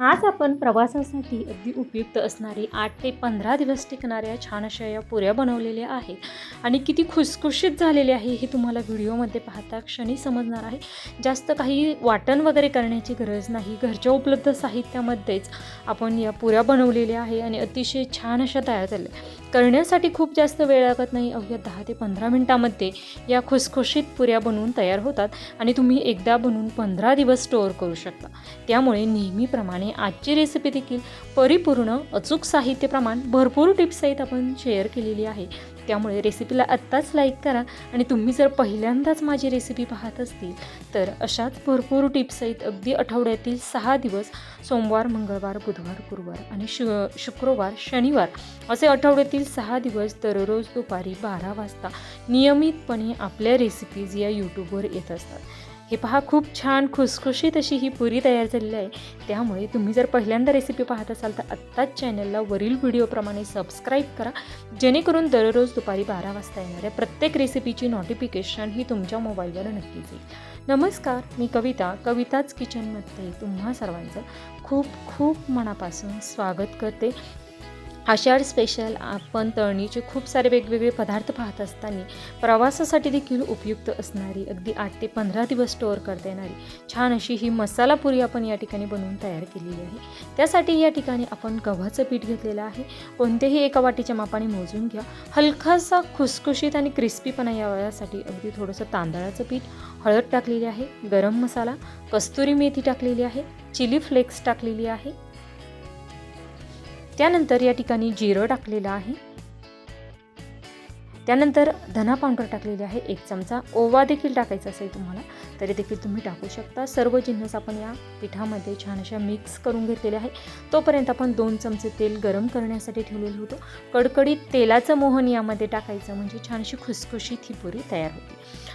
आज आपण प्रवासासाठी अगदी उपयुक्त असणारी आठ ते पंधरा दिवस टिकणाऱ्या छान अशा या पुऱ्या बनवलेल्या आहेत. आणि किती खुसखुशीत झालेले आहे हे तुम्हाला व्हिडिओमध्ये पाहता क्षणी समजणार आहे. जास्त काही वाटण वगैरे करण्याची गरज नाही. घरच्या उपलब्ध साहित्यामध्येच आपण या पुऱ्या बनवलेल्या आहे आणि अतिशय छान अशा तयार झाल्या. करण्यासाठी खूप जास्त वेळ लागत नाही. अवघ्या दहा ते पंधरा मिनटामध्ये या खुसखुशीत पुऱ्या बनवून तयार होतात आणि तुम्ही एकदा बनवून पंधरा दिवस स्टोअर करू शकता. त्यामुळे नेहमीप्रमाणे आजची रेसिपी देखील परिपूर्ण अचूक साहित्य प्रमाण भरपूर टिप्ससहित आपण शेअर केलेली आहे. त्यामुळे रेसिपीला आत्ताच लाईक करा आणि तुम्ही जर पहिल्यांदाच माझी रेसिपी पाहत असतील तर अशाच भरपूर टिप्ससहित अगदी आठवड्यातील सहा दिवस सोमवार मंगळवार बुधवार गुरुवार आणि शु शुक्रवार शनिवार असे आठवड्यातील सहा दिवस दररोज दुपारी बारा वाजता नियमितपणे आपल्या रेसिपीज या यूट्यूबवर येत असतात. हे पहा खूप छान खुसखुशीत अशी ही पुरी तयार झालेली आहे. त्यामुळे तुम्ही जर पहिल्यांदा रेसिपी पाहत असाल तर आत्ताच चॅनलला वरील व्हिडिओप्रमाणे सबस्क्राईब करा. जेणेकरून दररोज दुपारी बारा वाजता येणाऱ्या प्रत्येक रेसिपीची नोटिफिकेशन ही तुमच्या मोबाईलवर नक्कीच येईल. नमस्कार मी कविता. कविताच किचनमध्ये तुम्हा सर्वांचं खूप खूप मनापासून स्वागत करते. आषाढ स्पेशल आपण तळणीचे खूप सारे वेगवेगळे पदार्थ पाहत असताना प्रवासासाठी देखील उपयुक्त असणारी अगदी आठ ते पंधरा दिवस स्टोअर करता येणारी छान अशी ही मसाला पुरी आपण या ठिकाणी बनवून तयार केलेली आहे. त्यासाठी या ठिकाणी आपण गव्हाचं पीठ घेतलेलं आहे. कोणतेही एका वाटीच्या मापाने मोजून घ्या. हलकासा खुसखुशीत आणि क्रिस्पीपणा यासाठी अगदी थोडंसं तांदळाचं पीठ हळद टाकलेली आहे गरम मसाला कस्तुरी मेथी टाकलेली आहे चिली फ्लेक्स टाकलेली आहे त्यानंतर या ठिकाणी जिरं टाकलेलं आहे. त्यानंतर धना पावडर टाकलेली आहे. एक चमचा ओवा देखील टाकायचा असेल तुम्हाला तरी देखील तुम्ही टाकू शकता. सर्व जिन्नस आपण या पिठामध्ये छान अशा मिक्स करून घेतलेले आहे. तोपर्यंत आपण दोन चमचे तेल गरम करण्यासाठी ठेवलेलं होतं. कडकडीत तेलाचं मोहन यामध्ये टाकायचं म्हणजे छानशी खुसखुशीत ही पुरी तयार होती.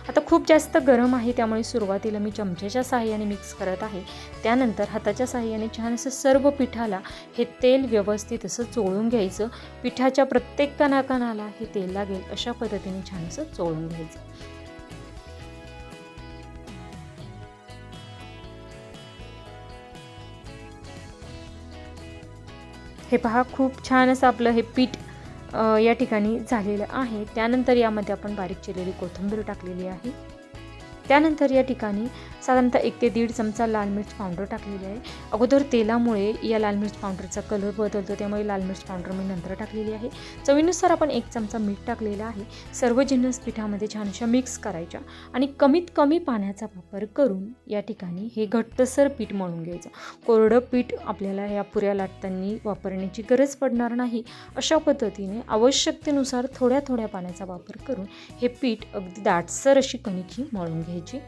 आता खूप जास्त गरम आहे त्यामुळे सुरुवातीला मी चमच्याच्या साहाय्याने मिक्स करत आहे. त्यानंतर हाताच्या साहाय्याने छान असं सर्व पिठाला हे तेल व्यवस्थित असं चोळून घ्यायचं. पिठाच्या प्रत्येक कणाकणाला हे तेल लागेल अशा पद्धतीने छान असं चोळून घ्यायचं. हे पहा खूप छान असं आपलं हे पीठ या ठिकाणी झालेलं आहे. त्यानंतर यामध्ये आपण बारीक चिरलेली कोथिंबीर टाकलेली आहे. त्यानंतर या ठिकाणी साधारणतः एक ते दीड चमचा लाल मिर्च पावडर टाकलेली आहे. अगोदर तेलामुळे या लाल मिर्च पावडरचा कलर बदलतो त्यामुळे लाल मिर्च पावडर मी नंतर टाकलेली आहे. चवीनुसार आपण एक चमचा मीठ टाकलेला आहे. सर्व जिन्नस पिठामध्ये छान अशा मिक्स करायच्या आणि कमीत कमी पाण्याचा वापर करून या ठिकाणी हे घट्टसर पीठ मळून घ्यायचं. कोरडं पीठ आपल्याला या पुऱ्या लाटताना वापरण्याची गरज पडणार नाही. अशा पद्धतीने आवश्यकतेनुसार थोड्या थोड्या पाण्याचा वापर करून हे पीठ अगदी दाटसर अशी कणिकी मळून घ्यायची.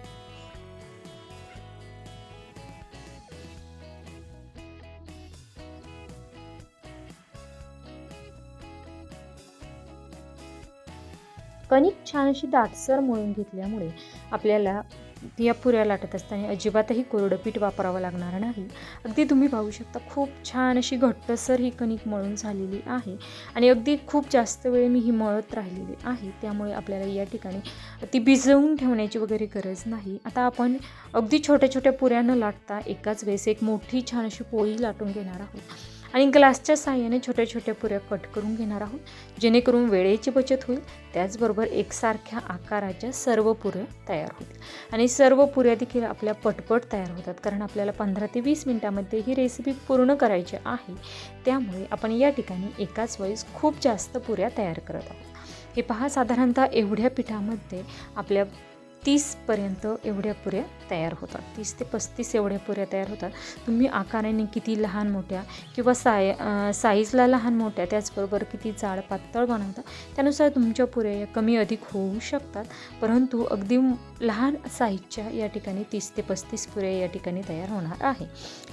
कणिक छान अशी दाटसर मळून घेतल्यामुळे आपल्याला या पुऱ्या लाटत असताना अजिबातही कोरडं पीठ वापरावं लागणार नाही. अगदी तुम्ही पाहू शकता खूप छान अशी घट्टसर ही कणिक मळून झालेली आहे आणि अगदी खूप जास्त वेळ मी ही मळत राहिलेली आहे. त्यामुळे आपल्याला या ठिकाणी ती भिजवून ठेवण्याची वगैरे गरज नाही. आता आपण अगदी छोट्या छोट्या पुऱ्या न लाटता एकाच वेळेस एक मोठी छान अशी पोळी लाटून घेणार आहोत. आणि ग्लासच्या साहाय्याने छोट्या छोट्या पुऱ्या कट करून घेणार आहोत. जेणेकरून वेळेची बचत होईल. त्याचबरोबर एकसारख्या आकाराच्या सर्व पुऱ्या तयार होतील. आणि सर्व पुऱ्या देखील आपल्या पटपट तयार होतात. कारण आपल्याला पंधरा ते वीस मिनटामध्ये ही रेसिपी पूर्ण करायची आहे. त्यामुळे आपण या ठिकाणी एकाच वेळेस खूप जास्त पुऱ्या तयार करत आहोत. हे पहा साधारणतः एवढ्या पिठामध्ये आपल्या तीसपर्यंत एवढ्या पुऱ्या तयार होतात. तीस ते पस्तीस एवढ्या पुऱ्या तयार होतात. तुम्ही आकाराने किती लहान मोठ्या किंवा साय साईजला लहान मोठ्या त्याचबरोबर किती जाड पातळ बनवता त्यानुसार तुमच्या पुऱ्या या कमी अधिक होऊ शकतात. परंतु अगदी लहान साईजच्या या ठिकाणी तीस ते पस्तीस पुऱ्या या ठिकाणी तयार होणार आहे.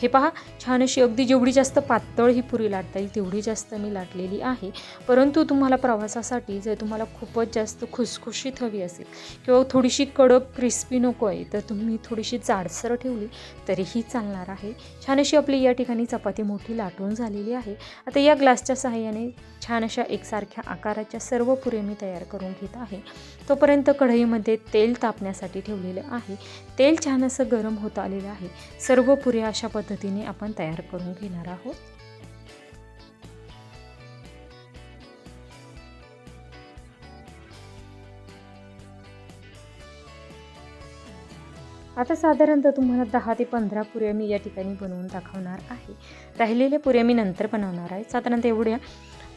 हे पहा छान अशी अगदी जेवढी जास्त पातळ ही पुरी लाटता येईल तेवढी जास्त मी लाटलेली आहे. परंतु तुम्हाला प्रवासासाठी जर तुम्हाला खूपच जास्त खुसखुशीत हवी असेल किंवा थोडीशी कडक क्रिस्पी नको आहे. तर तुम्ही थोडीशी जाडसर ठेवली तरीही चालणार आहे. छान अशी आपली या ठिकाणी चपाती मोठी लाटून झालेली आहे. आता या ग्लासच्या सहाय्याने छान अशा एकसारख्या आकाराच्या सर्व पुरे मी तयार करून घेत आहे. तोपर्यंत कढईमध्ये तेल तापण्यासाठी ठेवलेलं आहे. तेल छान असं गरम होत आलेलं आहे. सर्व पुऱ्या अशा पद्धतीने आपण तयार करून घेणार आहोत. आता साधारणतः तुम्हाला दहा ते पंधरा पुऱ्या मी या ठिकाणी बनवून दाखवणार आहे. राहिलेल्या पुऱ्या मी नंतर बनवणार आहे. साधारणतः एवढ्या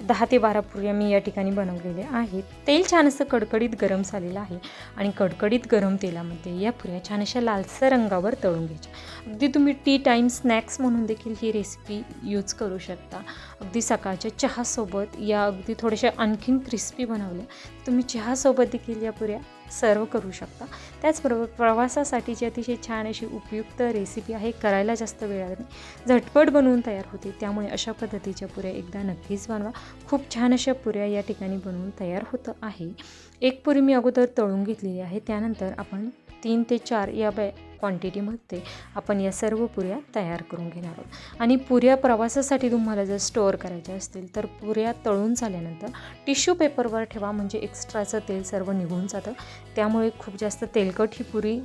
दहा ते बारा पुऱ्या मी या ठिकाणी बनवलेल्या आहेत. तेल छान असं कडकडीत गरम झालेलं आहे आणि कडकडीत गरम तेलामध्ये या पुऱ्या छान अशा लालसर रंगावर तळून घ्यायच्या. अगदी तुम्ही टी टाईम स्नॅक्स म्हणून देखील ही रेसिपी यूज करू शकता. अगदी सकाळच्या चहासोबत या अगदी थोड्याशा आणखीन क्रिस्पी बनवल्या. तुम्ही चहासोबत देखील या पुऱ्या सर्व करू शकता. त्याचबरोबर प्रवासासाठीची अतिशय छान अशी उपयुक्त रेसिपी आहे करायला जास्त वेळ नाही. झटपट बनवून तयार होते त्यामुळे अशा पद्धतीच्या पुऱ्या एकदा नक्कीच बनवा. खूप छान अशा पुऱ्या या ठिकाणी बनवून तयार होतं आहे. एक पुरी मी अगोदर तळून घेतलेली आहे. त्यानंतर आपण तीन ते चार या बॅ क्वांटिटीमध्ये आपण या सर्व पुऱ्या तयार करून घेणार आहोत. आणि पुऱ्या प्रवासासाठी तुम्हाला जर स्टोअर करायच्या असतील तर पुऱ्या तळून झाल्यानंतर टिश्यू पेपरवर ठेवा. म्हणजे एक्स्ट्राचं तेल सर्व निघून जातं. त्यामुळे खूप जास्त तेलकट ही पुरी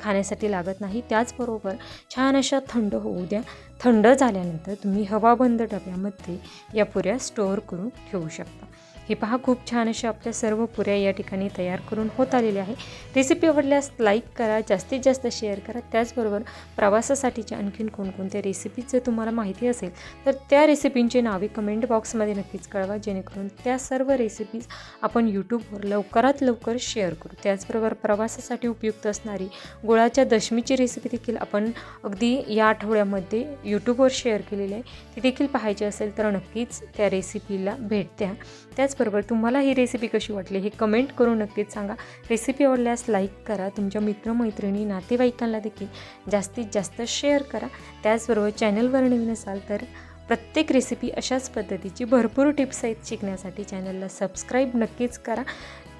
खाण्यासाठी लागत नाही. त्याचबरोबर छान अशा थंड होऊ द्या. थंड झाल्यानंतर तुम्ही हवाबंद डब्यामध्ये या पुऱ्या स्टोअर करून ठेवू शकता. हे पहा खूप छान अशा आपल्या सर्व पुऱ्या या ठिकाणी तयार करून होत आलेल्या आहे रेसिपी आवडल्यास लाईक करा जास्तीत जास्त शेअर करा. त्याचबरोबर प्रवासासाठीच्या आणखीन कोणकोणत्या रेसिपीज जर तुम्हाला माहिती असेल तर त्या रेसिपींची नावे कमेंट बॉक्समध्ये नक्कीच कळवा जेणेकरून त्या सर्व रेसिपीज आपण यूट्यूबवर लवकरात लवकर शेअर करू. त्याचबरोबर प्रवासासाठी उपयुक्त असणारी गुळाच्या दशमीची रेसिपी देखील आपण अगदी या आठवड्यामध्ये यूट्यूबवर शेअर केलेली आहे. ती देखील पाहायची असेल तर नक्कीच त्या रेसिपीला भेट द्या. त्याच त्याचबरोबर तुम्हाला ही रेसिपी कशी वाटली हे कमेंट करून नक्कीच सांगा. रेसिपी आवडल्यास लाईक करा तुमच्या मित्रमैत्रिणी नातेवाईकांना देखील जास्तीत जास्त शेअर करा. त्याचबरोबर चॅनलवर नवीन असाल तर प्रत्येक रेसिपी अशाच पद्धतीची भरपूर टिप्स आहेत शिकण्यासाठी. चॅनलला सबस्क्राईब नक्कीच करा.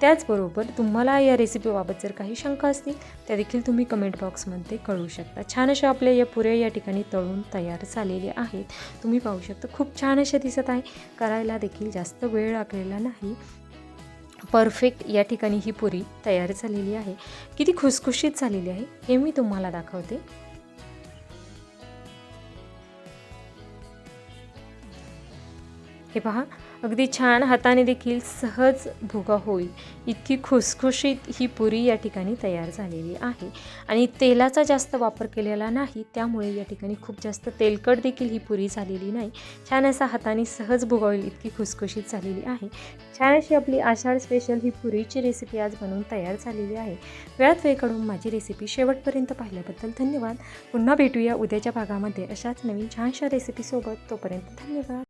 त्याचबरोबर तुम्हाला या रेसिपीबाबत जर काही शंका असतील त्या देखील तुम्ही कमेंट बॉक्समध्ये कळवू शकता. छान अशा आपल्या या पुऱ्या या ठिकाणी तळून तयार झालेल्या आहेत. तुम्ही पाहू शकता खूप छान अशा दिसत आहे. करायला देखील जास्त वेळ लागलेला नाही. परफेक्ट या ठिकाणी ही पुरी तयार झालेली आहे. किती खुसखुशीत झालेली आहे हे मी तुम्हाला दाखवते. हे पहा अगदी छान हाताने देखील सहज भुगा होईल. इतकी खुसखुशीत ही पुरी या ठिकाणी तयार झालेली आहे. आणि तेलाचा जास्त वापर केलेला नाही त्यामुळे या ठिकाणी खूप जास्त तेलकट देखील ही पुरी झालेली नाही. छान असा हाताने सहज भुगावेल इतकी खुसखुशीत झालेली आहे. छान अशी आपली आषाढ स्पेशल ही पुरीची रेसिपी आज बनवून तयार झालेली आहे. वेळात वेळ काढून माझी रेसिपी शेवटपर्यंत पाहिल्याबद्दल धन्यवाद. पुन्हा भेटूया उद्याच्या भागामध्ये अशाच नवीन छानशा रेसिपीसोबत तोपर्यंत धन्यवाद.